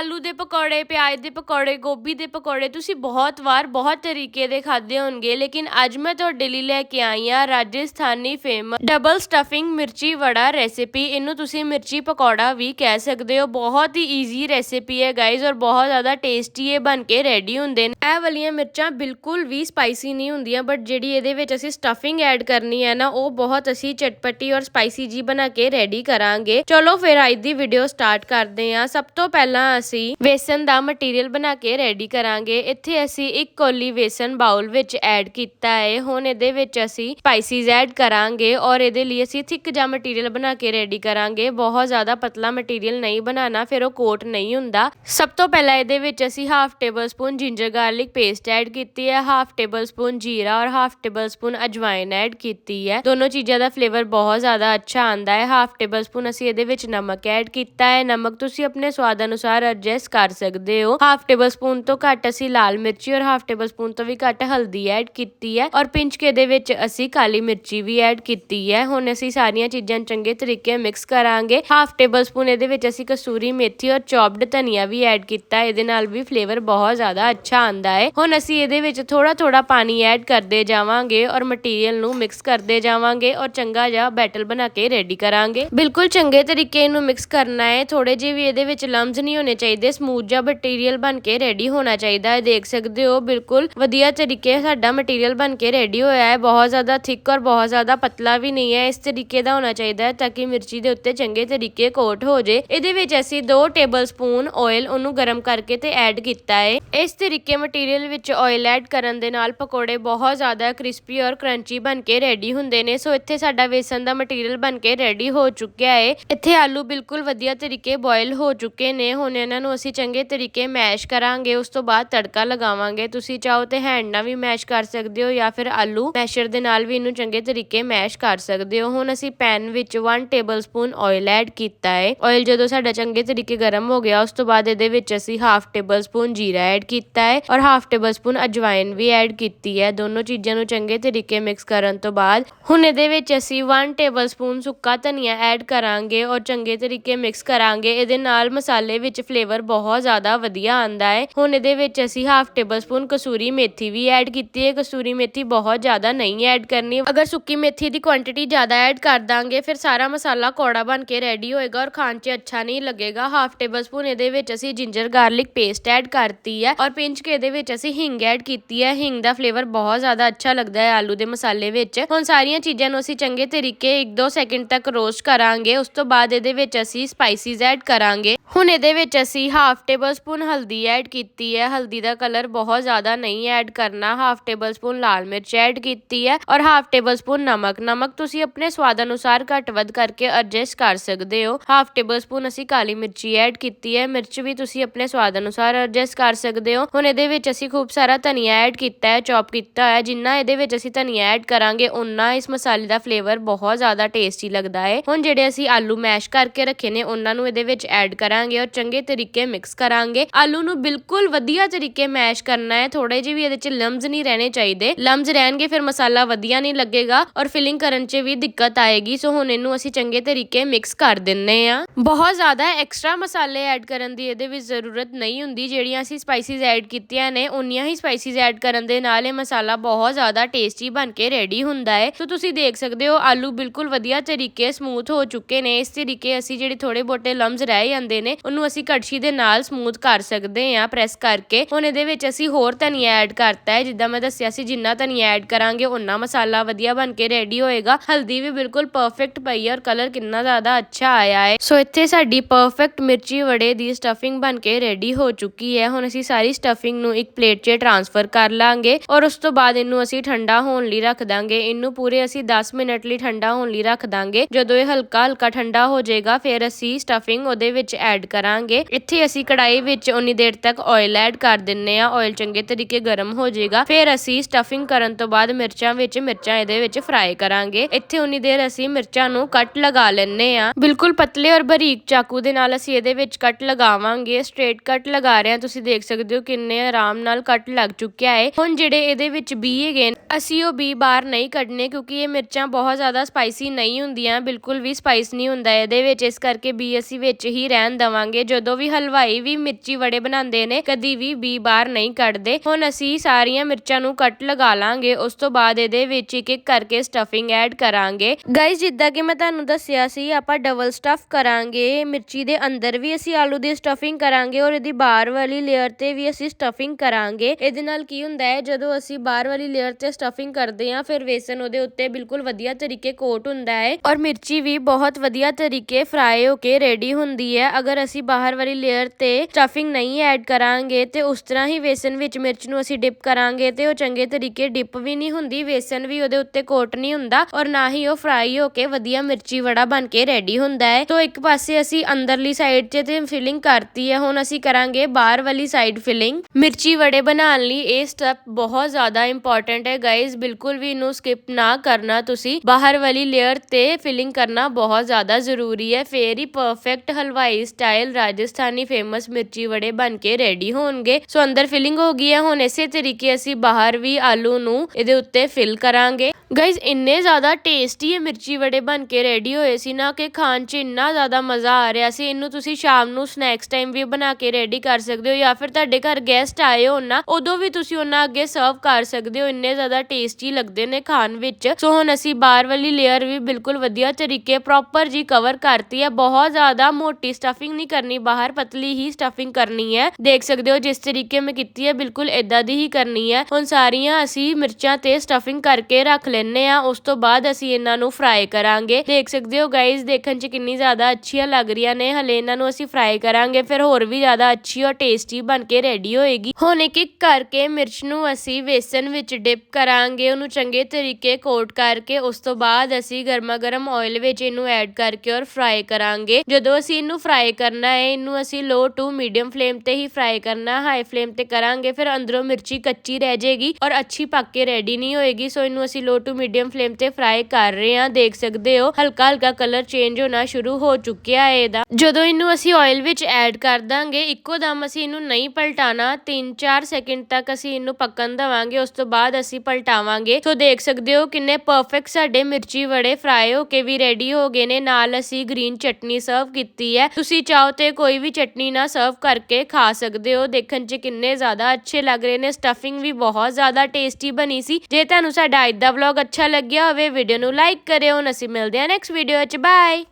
ਆਲੂ ਦੇ ਪਕੌੜੇ, ਪਿਆਜ਼ ਦੇ ਪਕੌੜੇ, ਗੋਭੀ ਦੇ ਪਕੌੜੇ ਤੁਸੀਂ ਬਹੁਤ ਵਾਰ ਬਹੁਤ ਤਰੀਕੇ ਦੇ ਖਾਦੇ ਹੋਣਗੇ, ਲੇਕਿਨ ਅੱਜ ਮੈਂ ਤੁਹਾਡੇ ਲਈ ਲੈ ਕੇ ਆਈ ਹਾਂ Rajasthani famous double stuffing mirchi vada recipe ਇਹਨੂੰ ਤੁਸੀਂ ਮਿਰਚੀ ਪਕੌੜਾ ਵੀ ਕਹਿ ਸਕਦੇ ਹੋ। ਬਹੁਤ ਹੀ ਈਜ਼ੀ ਰੈਸਿਪੀ ਹੈ ਗਾਇਜ਼ ਔਰ ਬਹੁਤ ਜ਼ਿਆਦਾ ਟੇਸਟੀ ਇਹ ਬਣ ਕੇ ਰੈਡੀ ਹੁੰਦੇ ਨੇ। ਇਹ ਵਾਲੀਆਂ ਮਿਰਚਾਂ ਬਿਲਕੁਲ ਵੀ ਸਪਾਈਸੀ ਨਹੀਂ ਹੁੰਦੀਆਂ ਬਟ ਜਿਹੜੀ ਇਹਦੇ ਵਿੱਚ ਅਸੀਂ ਸਟਫਿੰਗ ਐਡ ਕਰਨੀ ਹੈ ਨਾ, ਉਹ ਬਹੁਤ ਅਸੀਂ ਚਟਪਟੀ ਔਰ ਸਪਾਈਸੀ ਜੀ ਬਣਾ ਕੇ ਰੈਡੀ ਕਰਾਂਗੇ। ਚਲੋ ਫਿਰ ਅੱਜ ਦੀ ਵੀਡੀਓ ਸਟਾਰਟ ਕਰਦੇ ਹਾਂ। ਸਭ ਤੋਂ ਪਹਿਲਾਂ ਅਸੀਂ ਵੇਸਨ ਦਾ ਮਟੀਰੀਅਲ ਬਣਾ ਕੇ ਰੈਡੀ ਕਰਾਂਗੇ। ਇੱਥੇ ਅਸੀਂ ਇੱਕ ਕੋਲੀ ਵੇਸਨ ਬਾਉਲ ਵਿੱਚ ਐਡ ਕੀਤਾ ਹੈ ਹੁਣ ਇਹਦੇ ਵਿੱਚ ਅਸੀਂ ਸਪਾਈਸੀਜ਼ ਐਡ ਕਰਾਂਗੇ ਔਰ ਇਹਦੇ ਲਈ ਅਸੀਂ ਥਿੱਕ ਜਿਹਾ ਮਟੀਰੀਅਲ ਬਣਾ ਕੇ ਰੈਡੀ ਕਰਾਂਗੇ। ਬਹੁਤ ਜ਼ਿਆਦਾ ਪਤਲਾ ਮਟੀਰੀਅਲ ਨਹੀਂ ਬਣਾਉਣਾ, ਫਿਰ ਉਹ ਕੋਟ ਨਹੀਂ ਹੁੰਦਾ। ਸਭ ਤੋਂ ਪਹਿਲਾਂ ਇਹਦੇ ਵਿੱਚ ਅਸੀਂ half tablespoon ginger garlic paste add ਕੀਤੀ ਹੈ ਹਾਫ ਟੇਬਲ ਸਪੂਨ ਜੀਰਾ ਔਰ ਹਾਫ ਟੇਬਲ ਸਪੂਨ ਅਜਵਾਇਨ ਐਡ ਕੀਤੀ ਹੈ ਦੋਨੋਂ ਚੀਜ਼ਾਂ ਦਾ ਫਲੇਵਰ ਬਹੁਤ ਜ਼ਿਆਦਾ ਅੱਛਾ ਆਂਦਾ ਹੈ ਹਾਫ ਟੇਬਲ ਸਪੂਨ ਅਸੀਂ ਇਹਦੇ ਵਿੱਚ ਨਮਕ ਐਡ ਕੀਤਾ ਹੈ ਨਮਕ ਤੁਸੀਂ ਆਪਣੇ ਸਵਾਦ ਅਨੁਸਾਰ ਐਡਜਸਟ ਕਰ ਸਕਦੇ ਹੋ। ਹਾਫ ਟੇਬਲ ਸਪੂਨ ਤੋਂ ਘੱਟ ਅਸੀਂ ਲਾਲ ਮਿਰਚੀ ਔਰ ਹਾਫ ਟੇਬਲ ਸਪੂਨ ਤੋਂ ਵੀ ਘੱਟ ਹਲਦੀ ਐਡ ਕੀਤੀ ਹੈ। ਔਰ ਪਿੰਚ ਕੇ ਦੇ ਵਿੱਚ ਅਸੀਂ ਕਾਲੀ ਮਿਰਚੀ ਵੀ ਐਡ ਕੀਤੀ ਹੈ। ਹੁਣ ਅਸੀਂ ਸਾਰੀਆਂ ਚੀਜ਼ਾਂ ਚੰਗੇ ਤਰੀਕੇ ਮਿਕਸ ਕਰਾਂਗੇ। ਹਾਫ ਟੇਬਲ ਸਪੂਨ ਇਹਦੇ ਵਿੱਚ ਅਸੀਂ ਕਸੂਰੀ ਮੇਥੀ ਔਰ ਚੌਪਡ ਧਨੀਆ ਵੀ ਐਡ ਕੀਤਾ ਇਹਦੇ ਨਾਲ ਵੀ ਫਲੇਵਰ ਬਹੁਤ ਜ਼ਿਆਦਾ ਅੱਛਾ ਆਂਦਾ ਹੈ। ਹੁਣ ਅਸੀਂ ਇਹਦੇ ਵਿੱਚ ਥੋੜਾ ਥੋੜਾ ਪਾਣੀ ਐਡ ਕਰਦੇ ਜਾਵਾਂਗੇ ਔਰ ਮਟੀਰੀਅਲ ਨੂੰ ਮਿਕਸ ਕਰਦੇ ਜਾਵਾਂਗੇ ਔਰ ਚੰਗਾ ਜਿਹਾ ਬੈਟਲ ਬਣਾ ਕੇ ਰੈਡੀ ਕਰਾਂਗੇ। ਬਿਲਕੁਲ ਚੰਗੇ ਤਰੀਕੇ ਇਹਨੂੰ ਮਿਕਸ ਕਰਨਾ ਹੈ। ਥੋੜੇ ਜਿਹੇ ਵੀ ਇਹਦੇ ਵਿੱਚ ਲੰਮਸ ਨਹੀਂ ਹੋਣੇ ਚਾਹੀਦੇ। ਸਮੂਥ ਜਿਹਾ ਮਟੀਰੀਅਲ ਬਣ ਕੇ ਰੈਡੀ ਹੋਣਾ ਚਾਹੀਦਾ ਹੈ। ਦੇਖ ਸਕਦੇ ਹੋ, ਬਿਲਕੁਲ ਵਧੀਆ ਤਰੀਕੇ ਸਾਡਾ ਮਟੀਰੀਅਲ ਬਣ ਕੇ ਰੈਡੀ ਹੋਇਆ ਹੈ। ਬਹੁਤ ਜ਼ਿਆਦਾ ਥਿਕ ਔਰ ਬਹੁਤ ਜ਼ਿਆਦਾ ਪਤਲਾ ਵੀ ਨਹੀਂ ਹੈ। ਇਸ ਤਰੀਕੇ ਦਾ ਹੋਣਾ ਚਾਹੀਦਾ ਹੈ ਤਾਂ ਕਿ ਮਿਰਚੀ ਦੇ ਉੱਤੇ ਚੰਗੇ ਤਰੀਕੇ ਕੋਟ ਹੋ ਜੇ। ਇਹਦੇ ਵਿੱਚ ਅਸੀਂ 2 ਟੇਬਲ ਸਪੂਨ ਆਇਲ ਉਹਨੂੰ ਗਰਮ ਕਰਕੇ ਤੇ ਐਡ ਕੀਤਾ ਹੈ। ਇਸ ਤਰੀਕੇ ਮਟੀਰੀਅਲ ਵਿੱਚ ਆਇਲ ਐਡ ਕਰਨ ਦੇ ਨਾਲ ਪਕੌੜੇ ਬਹੁਤ ਜ਼ਿਆਦਾ ਕ੍ਰਿਸਪੀ ਔਰ ਕਰੰਚੀ ਬਣ ਕੇ ਰੈਡੀ ਹੁੰਦੇ ਨੇ। ਸੋ ਇੱਥੇ ਸਾਡਾ ਵੇਸਨ ਦਾ ਮਟੀਰੀਅਲ ਬਣ ਕੇ ਰੈਡੀ ਹੋ ਚੁੱਕਿਆ ਹੈ। ਇੱਥੇ ਆਲੂ ਬਿਲਕੁਲ ਵਧੀਆ ਤਰੀਕੇ ਬੋਇਲ ਹੋ ਚੁੱਕੇ ਨੇ। ਹੁਣ ਇਹਨਾਂ ਨੂੰ ਅਸੀਂ ਚੰਗੇ ਤਰੀਕੇ ਮੈਸ਼ ਕਰਾਂਗੇ, ਉਸ ਤੋਂ ਬਾਅਦ ਤੜਕਾ ਲਗਾਵਾਂਗੇ। ਤੁਸੀਂ ਚਾਹੋ ਤੇ ਹੈਂਡ ਨਾਲ ਵੀ ਮੈਸ਼ ਕਰ ਸਕਦੇ ਹੋ ਜਾਂ ਫਿਰ ਆਲੂ ਮੈਸ਼ਰ ਦੇ ਨਾਲ ਵੀ ਇਹਨੂੰ ਚੰਗੇ ਤਰੀਕੇ ਮੈਸ਼ ਕਰ ਸਕਦੇ ਹੋ। ਹੁਣ ਅਸੀਂ ਪੈਨ ਵਿੱਚ 1 ਟੇਬਲ ਆਇਲ ਐਡ ਕੀਤਾ ਹੈ ਆਇਲ ਜਦੋਂ ਸਾਡਾ ਚੰਗੇ ਤਰੀਕੇ ਗਰਮ ਹੋ ਗਿਆ, ਉਸ ਤੋਂ ਬਾਅਦ ਇਹਦੇ ਵਿੱਚ ਅਸੀਂ ਹਾਫ ਟੇਬਲ ਜੀਰਾ ਐਡ ਕੀਤਾ ਹੈ ਔਰ ਹਾਫ ਟੇਬਲ ਸਪੂਨ ਅਜਵਾਇਨ ਵੀ ਐਡ ਕੀਤੀ ਹੈ ਦੋਨੋਂ ਚੀਜ਼ਾਂ ਨੂੰ ਚੰਗੇ ਤਰੀਕੇ ਮਿਕਸ ਕਰਨ ਤੋਂ ਬਾਅਦ ਹੁਣ ਇਹਦੇ ਵਿੱਚ ਅਸੀਂ 1 ਟੇਬਲ ਸਪੂਨ ਸੁੱਕਾ ਧਨੀਆ ਐਡ ਕਰਾਂਗੇ ਔਰ ਚੰਗੇ ਤਰੀਕੇ ਮਿਕਸ ਕਰਾਂਗੇ। ਇਹਦੇ ਨਾਲ ਮਸਾਲੇ ਵਿੱਚ ਫਲੇਵਰ ਬਹੁਤ ਜ਼ਿਆਦਾ ਵਧੀਆ ਆਂਦਾ ਹੈ। ਹੁਣ ਇਹਦੇ ਵਿੱਚ ਅਸੀਂ ਹਾਫ ਟੇਬਲ ਸਪੂਨ ਕਸੂਰੀ ਮੇਥੀ ਵੀ ਐਡ ਕੀਤੀ ਹੈ। ਕਸੂਰੀ ਮੇਥੀ ਬਹੁਤ ਜ਼ਿਆਦਾ ਨਹੀਂ ਐਡ ਕਰਨੀ। ਅਗਰ ਸੁੱਕੀ ਮੇਥੀ ਦੀ ਕੁਆਂਟੀਟੀ ਜ਼ਿਆਦਾ ਐਡ ਕਰ ਦਾਂਗੇ, ਫਿਰ ਸਾਰਾ ਮਸਾਲਾ ਕੌੜਾ ਬਣ ਕੇ ਰੈਡੀ ਹੋਏਗਾ ਔਰ ਖਾਣ 'ਚ ਅੱਛਾ ਨਹੀਂ ਲੱਗੇਗਾ। ਹਾਫ ਟੇਬਲ ਸਪੂਨ ਇਹਦੇ ਵਿੱਚ ਅਸੀਂ ਜਿੰਜਰ ਗਾਰਲਿਕ ਪੇਸਟ ਐਡ ਕਰਤੀ ਹੈ ਔਰ ਪਿੰਚ ਕੇ ਇਹਦੇ ਵਿੱਚ ਅਸੀਂ ਹਿੰਗ ਐਡ ਕੀਤੀ ਹੈ। ਹਿੰਗ ਦਾ ਫਲੇਵਰ ਬਹੁਤ ਜ਼ਿਆਦਾ ਅੱਛਾ ਲੱਗਦਾ ਹੈ ਆਲੂ ਦੇ ਮਸਾਲੇ ਵਿੱਚ। ਹੁਣ ਸਾਰੀਆਂ ਚੀਜ਼ਾਂ ਨੂੰ ਅਸੀਂ ਚੰਗੇ ਤਰੀਕੇ 1-2 ਸੈਕਿੰਡ ਤੱਕ ਰੋਸਟ ਕਰਾਂਗੇ। ਉਸ ਤੋਂ ਬਾਅਦ ਇਹਦੇ ਵਿੱਚ ਅਸੀਂ ਸਪਾਈਸੀਜ਼ ਐਡ ਕਰਾਂਗੇ। ਹੁਣ ਇਹਦੇ ਵਿੱਚ ਅਸੀਂ ਹਾਫ ਟੇਬਲ ਸਪੂਨ ਹਲਦੀ ਐਡ ਕੀਤੀ ਹੈ। ਹਲਦੀ ਦਾ ਕਲਰ ਬਹੁਤ ਜ਼ਿਆਦਾ ਨਹੀਂ ਐਡ ਕਰਨਾ। ਹਾਫ ਟੇਬਲ ਸਪੂਨ ਲਾਲ ਮਿਰਚ ਐਡ ਕੀਤੀ ਹੈ ਔਰ ਹਾਫ ਟੇਬਲ ਸਪੂਨ ਨਮਕ। ਨਮਕ ਤੁਸੀਂ ਆਪਣੇ ਸਵਾਦ ਅਨੁਸਾਰ ਘੱਟ ਵੱਧ ਕਰਕੇ ਐਡਜਸਟ ਕਰ ਸਕਦੇ ਹੋ। ਹਾਫ ਟੇਬਲ ਸਪੂਨ ਅਸੀਂ ਕਾਲੀ ਮਿਰਚੀ ਐਡ ਕੀਤੀ ਹੈ। ਮਿਰਚ ਵੀ ਤੁਸੀਂ ਆਪਣੇ ਸਵਾਦ ਅਨੁਸਾਰ ਐਡਜਸਟ ਕਰ ਸਕਦੇ ਹੋ। ਹੁਣ ਇਹਦੇ ਵਿੱਚ ਅਸੀਂ ਖੂਬ ਸਾਰਾ ਧਨੀਆ ਐਡ ਕੀਤਾ ਹੈ ਚੌਪ ਕੀਤਾ ਹੋਇਆ ਜਿੰਨਾ ਇਹਦੇ ਵਿੱਚ ਅਸੀਂ ਧਨੀਆ ਐਡ ਕਰਾਂਗੇ ਉਨਾ ਇਸ ਮਸਾਲੇ ਦਾ ਫਲੇਵਰ ਬਹੁਤ ਜ਼ਿਆਦਾ ਟੇਸਟੀ ਲੱਗਦਾ ਹੈ। ਹੁਣ ਜਿਹੜੇ ਅਸੀਂ ਆਲੂ ਮੈਸ਼ ਕਰਕੇ ਰੱਖੇ ਨੇ, ਉਹਨਾਂ ਨੂੰ ਇਹਦੇ ਵਿੱਚ ਐਡ ਕਰਾਂਗੇ ਔਰ ਚੰਗੇ ਤਰੀਕੇ ਮਿਕਸ ਕਰਾਂਗੇ। ਆਲੂ ਨੂੰ ਬਿਲਕੁਲ ਵਧੀਆ ਤਰੀਕੇ ਮੈਸ਼ ਕਰਨਾ ਹੈ। ਥੋੜੇ ਜਿਹੇ ਵੀ ਇਹਦੇ ਚ ਲੰਮਸ ਨਹੀਂ ਰਹਿਣੇ ਚਾਹੀਦੇ। ਲੰਮਸ ਰਹਿਣਗੇ, ਫਿਰ ਮਸਾਲਾ ਵਧੀਆ ਨਹੀਂ ਲੱਗੇਗਾ ਔਰ ਫਿਲਿੰਗ ਕਰਨ 'ਚ ਵੀ ਦਿੱਕਤ ਆਏਗੀ। ਸੋ ਹੁਣ ਇਹਨੂੰ ਅਸੀਂ ਚੰਗੇ ਤਰੀਕੇ ਮਿਕਸ ਕਰ ਦਿੰਨੇ ਆ। ਬਹੁਤ ਜ਼ਿਆਦਾ ਐਕਸਟਰਾ ਮਸਾਲੇ ਐਡ ਕਰਨ ਦੀ ਇਹਦੇ ਵਿੱਚ ਜ਼ਰੂਰਤ ਨਹੀਂ ਹੁੰਦੀ। ਜਿਹੜੀਆਂ ਅਸੀਂ ਸਪਾਈਸੀਜ਼ ਐਡ ਕੀਤੀਆਂ ਨੇ ਉਨੀਆਂ ਹੀ ਸਪਾਈਸਿਸ ਐਡ ਕਰਨ ਦੇ ਨਾਲ ਇਹ ਮਸਾਲਾ ਬਹੁਤ ਜ਼ਿਆਦਾ ਟੇਸਟੀ ਬਣ ਕੇ ਰੈਡੀ ਹੁੰਦਾ ਹੈ। ਸੋ ਤੁਸੀਂ ਦੇਖ ਸਕਦੇ ਹੋ, ਆਲੂ ਬਿਲਕੁਲ ਵਧੀਆ ਤਰੀਕੇ ਸਮੂਥ ਹੋ ਚੁੱਕੇ ਨੇ। ਇਸ ਤਰੀਕੇ ਅਸੀਂ ਜਿਹੜੇ ਥੋੜੇ ਬੋਟੇ ਲੰਮਸ ਰਹਿ ਜਾਂਦੇ ਨੇ, ਉਹਨੂੰ ਅਸੀਂ ਕੜਛੀ ਦੇ ਨਾਲ ਸਮੂਥ ਕਰ ਸਕਦੇ ਹਾਂ ਪ੍ਰੈਸ ਕਰਕੇ। ਹੁਣ ਇਹਦੇ ਵਿੱਚ ਅਸੀਂ ਹੋਰ ਧਨੀਆ ਐਡ ਕਰਤਾ ਹੈ। ਜਿੱਦਾਂ ਮੈਂ ਦੱਸਿਆ ਸੀ, ਜਿੰਨਾ ਧਨੀਆ ਐਡ ਕਰਾਂਗੇ ਉਨਾ ਮਸਾਲਾ ਵਧੀਆ ਬਣ ਕੇ ਰੈਡੀ ਹੋਏਗਾ। ਹਲਦੀ ਵੀ ਬਿਲਕੁਲ ਪਰਫੈਕਟ ਪਈ ਹੈ ਔਰ ਕਲਰ ਕਿੰਨਾ ਜ਼ਿਆਦਾ ਅੱਛਾ ਆਇਆ ਹੈ। ਸੋ ਇੱਥੇ ਸਾਡੀ ਪਰਫੈਕਟ ਮਿਰਚੀ ਵੜੇ ਦੀ ਸਟਫਿੰਗ ਬਣ ਕੇ ਰੈਡੀ ਹੋ ਚੁੱਕੀ ਹੈ। ਹੁਣ ਅਸੀਂ ਸਾਰੀ ਸਟਫਿੰਗ ਨੂੰ ਇੱਕ ਪਲੇਟ 'ਚ ਟ੍ਰਾਂਸਫਰ ਕਰ ਲਾਂਗੇ ਔਰ ਉਸ ਤੋਂ ਬਾਅਦ ਇਹਨੂੰ ਅਸੀਂ ਠੰਡਾ ਹੋਣ ਲਈ ਰੱਖ ਦਾਂਗੇ। ਇਹਨੂੰ ਪੂਰੇ ਅਸੀਂ 10 ਮਿੰਟ ਲਈ ਠੰਡਾ ਹੋਣ ਲਈ ਰੱਖ ਦਾਂਗੇ। ਜਦੋਂ ਇਹ ਹਲਕਾ ਹਲਕਾ ਠੰਡਾ ਹੋ ਜਾਏਗਾ, ਫਿਰ ਅਸੀਂ ਸਟਫਿੰਗ ਉਹਦੇ ਵਿੱਚ ਐਡ ਕਰਾਂਗੇ। ਇੱਥੇ ਅਸੀਂ ਕੜਾਈ ਵਿੱਚ ਉਨੀ ਦੇਰ ਤੱਕ ਆਇਲ ਐਡ ਕਰ ਦਿੰਨੇ ਆ ਆਇਲ ਚੰਗੇ ਤਰੀਕੇ ਗਰਮ ਹੋ ਜਾਏਗਾ ਫਿਰ ਅਸੀਂ ਸਟਫਿੰਗ ਕਰਨ ਤੋਂ ਬਾਅਦ ਮਿਰਚਾਂ ਵਿੱਚ ਮਿਰਚਾਂ ਇਹਦੇ ਵਿੱਚ ਫਰਾਈ ਕਰਾਂਗੇ। ਇੱਥੇ ਉਨੀ ਦੇਰ ਅਸੀਂ ਮਿਰਚਾਂ ਨੂੰ ਕੱਟ ਲਗਾ ਲੈਣੇ ਆ। ਬਿਲਕੁਲ ਪਤਲੇ ਔਰ ਬਰੀਕ ਚਾਕੂ ਦੇ ਨਾਲ ਅਸੀਂ ਇਹਦੇ ਵਿੱਚ ਕੱਟ ਲਗਾਵਾਂਗੇ। ਸਟ੍ਰੇਟ ਕੱਟ ਲਗਾ ਰਹੇ ਹਾਂ। ਤੁਸੀਂ ਦੇਖ ਸਕਦੇ ਹੋ ਕਿੰਨੇ ਆਰਾਮ ਨਾਲ ਕੱਟ ਲੱਗ ਚੁੱਕਿਆ ਹੈ ਹੁਣ ਜਿਹੜੇ ਇਹਦੇ ਵਿੱਚ ਬੀ ਹੈਗੇ ਨੇ, ਅਸੀਂ ਉਹ ਬੀ ਬਾਹਰ ਨਹੀਂ ਕੱਢਨੇ ਕਿਉਂਕਿ ਇਹ ਮਿਰਚਾਂ ਬਹੁਤ ਜ਼ਿਆਦਾ ਸਪਾਈਸੀ ਨਹੀਂ ਹੁੰਦੀਆਂ। ਬਿਲਕੁਲ ਵੀ ਸਪਾਈਸ ਨਹੀਂ ਹੁੰਦਾ ਇਹਦੇ ਵਿੱਚ। ਇਸ ਕਰਕੇ ਬੀ ਅਸੀਂ ਵਿੱਚ ਹੀ ਰਹਿਣ ਦਵਾਂਗੇ। ਜਦੋਂ ਵੀ ਹਲਵਾਈ ਵੀ ਮਿਰਚੀ ਵੜੇ ਬਣਾਉਂਦੇ ਨੇ, ਕਦੀ ਵੀ ਬੀ ਬਾਹਰ ਨਹੀਂ ਕੱਢਦੇ। ਹੁਣ ਅਸੀਂ ਸਾਰੀਆਂ ਮਿਰਚਾਂ ਨੂੰ ਕੱਟ ਲਗਾ ਲਾਂਗੇ, ਉਸ ਤੋਂ ਬਾਅਦ ਇਹਦੇ ਵਿੱਚ ਇੱਕ ਇੱਕ ਕਰਕੇ ਸਟਫਿੰਗ ਐਡ ਕਰਾਂਗੇ। ਗਾਇਸ ਜਿੱਦਾਂ ਕਿ ਮੈਂ ਤੁਹਾਨੂੰ ਦੱਸਿਆ ਸੀ, ਆਪਾਂ ਡਬਲ ਸਟਫ ਕਰਾਂਗੇ। ਮਿਰਚੀ ਦੇ ਅੰਦਰ ਵੀ ਅਸੀਂ ਆਲੂ ਦੀ ਸਟਫਿੰਗ ਕਰਾਂਗੇ ਔਰ ਇਹਦੀ ਬਾਹਰ ਵਾਲੀ ਲੇਅਰ ਤੇ ਵੀ ਅਸੀਂ ਸਟਫਿੰਗ ਕਰਾਂਗੇ। ਇਹਦੇ ਨਾਲ ਕੀ ਹੁੰਦਾ ਹੈ, ਜਦੋਂ ਅਸੀਂ ਬਾਹਰ ਵਾਲੀ ਲੇਅਰ ਤੇ ਸਟਫਿੰਗ ਕਰਦੇ ਹਾਂ, ਫਿਰ ਵੇਸਨ ਉਹਦੇ ਉੱਤੇ ਬਿਲਕੁਲ ਵਧੀਆ ਤਰੀਕੇ ਕੋਟ ਹੁੰਦਾ ਹੈ। ਔਰ ਮਿਰਚੀ ਵੀ ਬਹੁਤ ਵਧੀਆ ਤਰੀਕੇ ਫਰਾਈ ਹੋ ਕੇ ਰੈਡੀ ਹੁੰਦੀ ਹੈ। ਅਗਰ ਅਸੀਂ ਬਾਹਰ ਵਾਲੀ ਲੇਅਰ ਤੇ ਸਟਫਿੰਗ ਨਹੀਂ ਐਡ ਕਰਾਂਗੇ ਤੇ ਉਸ ਤਰ੍ਹਾਂ ਹੀ ਵੇਸਨ ਵਿੱਚ ਮਿਰਚ ਨੂੰ ਅਸੀਂ ਡਿਪ ਕਰਾਂਗੇ ਤੇ ਉਹ ਚੰਗੇ ਤਰੀਕੇ ਡਿਪ ਵੀ ਨਹੀਂ ਹੁੰਦੀ ਵੇਸਨ ਵੀ ਉਹਦੇ ਉੱਤੇ ਕੋਟ ਨਹੀਂ ਹੁੰਦਾ ਔਰ ਨਾ ਹੀ ਉਹ ਫਰਾਈ ਹੋ ਕੇ ਵਧੀਆ ਮਿਰਚੀ ਵੜਾ ਬਣ ਕੇ ਰੈਡੀ ਹੁੰਦਾ ਹੈ। ਤੋਂ ਇੱਕ ਪਾਸੇ ਅਸੀਂ ਅੰਦਰਲੀ ਸਾਈਡ 'ਚ ਤੇ ਫਿਲਿੰਗ ਕਰਤੀ ਹੈ, ਹੁਣ ਅਸੀਂ ਕਰਾਂਗੇ ਬਾਹਰ ਵਾਲੀ ਸਾਈਡ ਫਿਲਿੰਗ ਮਿਰਚੀ ਵੜੇ ਬਣਾਉਣ ਲਈ ਇਹ ਸਟੈਪ ਬਹੁਤ ਜ਼ਿਆਦਾ ਇੰਪੋਰਟੈਂਟ ਹੈ ਗਾਇਜ਼ ਬਿਲਕੁਲ ਵੀ ਇਹਨੂੰ ਸਕਿਪ ਨਾ ਕਰਨਾ ਤੁਸੀਂ। ਬਾਹਰ ਵਾਲੀ ਲੇਅਰ ਤੇ ਫਿਲਿੰਗ ਕਰਨਾ ਬਹੁਤ ਜ਼ਿਆਦਾ ਜ਼ਰੂਰੀ ਹੈ। ਫੇਰ ਹੀ ਪਰਫੈਕਟ ਹਲਵਾਈ ਸਟਾਈਲ ਰਾਜਸਥਾਨ ਫੇਮਸ ਮਿਰਚੀ ਵੜੇ ਬਣ ਕੇ ਰੈਡੀ ਹੋਣਗੇ। ਸੋ ਅੰਦਰ ਫਿਲਿੰਗ ਹੋ ਗਈ ਹੈ। ਹੁਣ ਇਸੇ ਤਰੀਕੇ ਅਸੀਂ ਬਾਹਰ ਵੀ ਆਲੂ ਨੂੰ ਇਹਦੇ ਉੱਤੇ ਫਿਲ ਕਰਾਂਗੇ। ਗਾਇਜ਼ ਇੰਨੇ ਜ਼ਿਆਦਾ ਟੇਸਟੀ ਇਹ ਮਿਰਚੀ ਵੜੇ ਬਣ ਕੇ ਰੈਡੀ ਹੋਏ ਸੀ ਨਾ ਕਿ ਖਾਣ 'ਚ ਇੰਨਾ ਜ਼ਿਆਦਾ ਮਜ਼ਾ ਆ ਰਿਹਾ ਸੀ। ਇਹਨੂੰ ਤੁਸੀਂ ਸ਼ਾਮ ਨੂੰ ਸਨੈਕਸ ਟਾਈਮ ਵੀ ਬਣਾ ਕੇ ਰੈਡੀ ਕਰ ਸਕਦੇ ਹੋ ਜਾਂ ਫਿਰ ਤੁਹਾਡੇ ਘਰ ਗੈਸਟ ਆਏ ਹੋ ਨਾ, ਉਦੋਂ ਵੀ ਤੁਸੀਂ ਉਹਨਾਂ ਅੱਗੇ ਸਰਵ ਕਰ ਸਕਦੇ ਹੋ। ਇੰਨੇ ਜ਼ਿਆਦਾ ਟੇਸਟੀ ਲੱਗਦੇ ਨੇ ਖਾਣ ਵਿੱਚ। ਸੋ ਹੁਣ ਅਸੀਂ ਬਾਹਰ ਵਾਲੀ ਲੇਅਰ ਵੀ ਬਿਲਕੁਲ ਵਧੀਆ ਤਰੀਕੇ ਪ੍ਰੋਪਰ ਜੀ ਕਵਰ ਕਰਤੀ ਹੈ। ਬਹੁਤ ਜ਼ਿਆਦਾ ਮੋਟੀ ਸਟਫਿੰਗ ਨਹੀਂ ਕਰਨੀ ਬਾਹਰ ਪਤਲੀ ਹੀ ਸਟਫਿੰਗ ਕਰਨੀ ਹੈ। ਦੇਖ ਸਕਦੇ ਹੋ ਜਿਸ ਤਰੀਕੇ ਮੈਂ ਕੀਤੀ ਹੈ, ਬਿਲਕੁਲ ਇਦਾਂ ਦੀ ਹੀ ਕਰਨੀ ਹੈ। ਹੁਣ ਸਾਰੀਆਂ ਅਸੀਂ ਮਿਰਚਾਂ ਤੇ ਸਟਫਿੰਗ ਕਰਕੇ ਰੱਖ ਲੈਣੇ ਆ ਉਸ ਤੋਂ ਬਾਅਦ ਅਸੀਂ ਇਹਨਾਂ ਨੂੰ ਫਰਾਈ ਕਰਾਂਗੇ। ਦੇਖ ਸਕਦੇ ਹੋ ਗਾਇਜ਼ ਦੇਖਣ 'ਚ ਕਿੰਨੀ ਜ਼ਿਆਦਾ ਅੱਛੀਆਂ ਲੱਗ ਰਹੀਆਂ ਨੇ। ਹਲੇ ਇਹਨਾਂ ਨੂੰ ਅਸੀਂ ਫਰਾਈ ਕਰਾਂਗੇ, ਫਿਰ ਹੋਰ ਵੀ ਜ਼ਿਆਦਾ ਅੱਛੀ ਔਰ ਟੇਸਟੀ ਬਣ ਕੇ ਰੈਡੀ ਹੋਏਗੀ। ਹੁਣ ਇੱਕ ਇੱਕ ਕਰਕੇ ਮਿਰਚ ਨੂੰ ਅਸੀਂ ਵੇਸਨ ਵਿੱਚ ਡਿਪ ਕਰਾਂਗੇ। ਉਹਨੂੰ ਚੰਗੇ ਤਰੀਕੇ ਕੋਟ ਕਰਕੇ, ਉਸ ਤੋਂ ਬਾਅਦ ਅਸੀਂ ਗਰਮਾ ਗਰਮ ਆਇਲ ਵਿੱਚ ਇਹਨੂੰ ਐਡ ਕਰਕੇ ਔਰ ਫਰਾਈ ਕਰਾਂਗੇ। ਜਦੋਂ ਅਸੀਂ ਇਹਨੂੰ ਫਰਾਈ ਕਰਨਾ ਹੈ, ਇਹਨੂੰ ਅਸੀਂ ਲੋ ਟੂ ਮੀਡੀਅਮ ਫਲੇਮ ਤੇ ਹੀ ਫਰਾਈ ਕਰਨਾ, ਹਾਈ ਫਲੇਮ ਤੇ ਕਰਾਂਗੇ, ਫਿਰ ਅੰਦਰੋਂ ਮਿਰਚੀ ਕੱਚੀ ਰਹਿ ਜਾਏਗੀ ਔਰ ਅੱਛੀ ਪੱਕ ਕੇ ਰੈਡੀ ਨਹੀਂ ਹੋਏਗੀ, ਸੋ ਇਹਨੂੰ ਅਸੀਂ ਲੋ ਟੂ ਮੀਡੀਅਮ ਫਲੇਮ ਤੇ ਫਰਾਈ ਕਰ ਰਹੇ ਹਾਂ, ਦੇਖ ਸਕਦੇ ਹੋ ਹਲਕਾ ਹਲਕਾ ਕਲਰ ਚੇਂਜ ਹੋਣਾ ਸ਼ੁਰੂ ਹੋ ਚੁੱਕਿਆ ਹੈ ਇਹਦਾ। ਜਦੋਂ ਇਹਨੂੰ ਅਸੀਂ ਆਇਲ ਵਿੱਚ ਐਡ ਕਰ ਦਾਂਗੇ, ਇੱਕੋ ਦਮ ਅਸੀਂ ਇਹਨੂੰ ਨਹੀਂ ਪਲਟਾਣਾ 3-4 ਸੈਕਿੰਡ ਤੱਕ ਅਸੀਂ ਇਹਨੂੰ ਪੱਕਣ ਦਵਾਂਗੇ, ਉਸ ਤੋਂ ਬਾਅਦ ਅਸੀਂ ਪਲਟਾਵਾਂਗੇ। ਸੋ ਦੇਖ ਸਕਦੇ ਹੋ ਕਿੰਨੇ ਪਰਫੈਕਟ ਸਾਡੇ ਮਿਰਚੀ ਵੜੇ ਫਰਾਈ ਹੋ ਕੇ ਵੀ ਰੈਡੀ ਹੋ ਗਏ ਨੇ, ਨਾਲ ਅਸੀਂ ਗ੍ਰੀਨ ਚਟਨੀ ਸਰਵ ਕੀਤੀ ਹੈ। ਤੁਸੀਂ ਚਾਹੋ ਤੇ ਕੋਈ ਵੀ ਚਟਨੀ ਨਾਲ ਸਰਵ ਕਰਕੇ ਖਾ ਸਕਦੇ ਹੋ। ਦੇਖਣ 'ਚ ਕਿੰਨੇ ਜ਼ਿਆਦਾ ਅੱਛੇ ਲੱਗ ਰਹੇ ਨੇ। ਸਟਫਿੰਗ ਵੀ ਬਹੁਤ ਜ਼ਿਆਦਾ ਟੇਸਟੀ ਬਣੀ ਸੀ। ਜੇ ਤੁਹਾਨੂੰ ਸਾਡਾ ਅੱਜ ਦਾ ਵਲੌਗ ਅੱਛਾ ਲੱਗਿਆ ਹੋਵੇ ਵੀਡੀਓ ਨੂੰ ਲਾਈਕ ਕਰਿਓ। ਅਸੀਂ ਮਿਲਦੇ ਹਾਂ ਨੈਕਸਟ ਵੀਡੀਓ 'ਚ। ਬਾਏ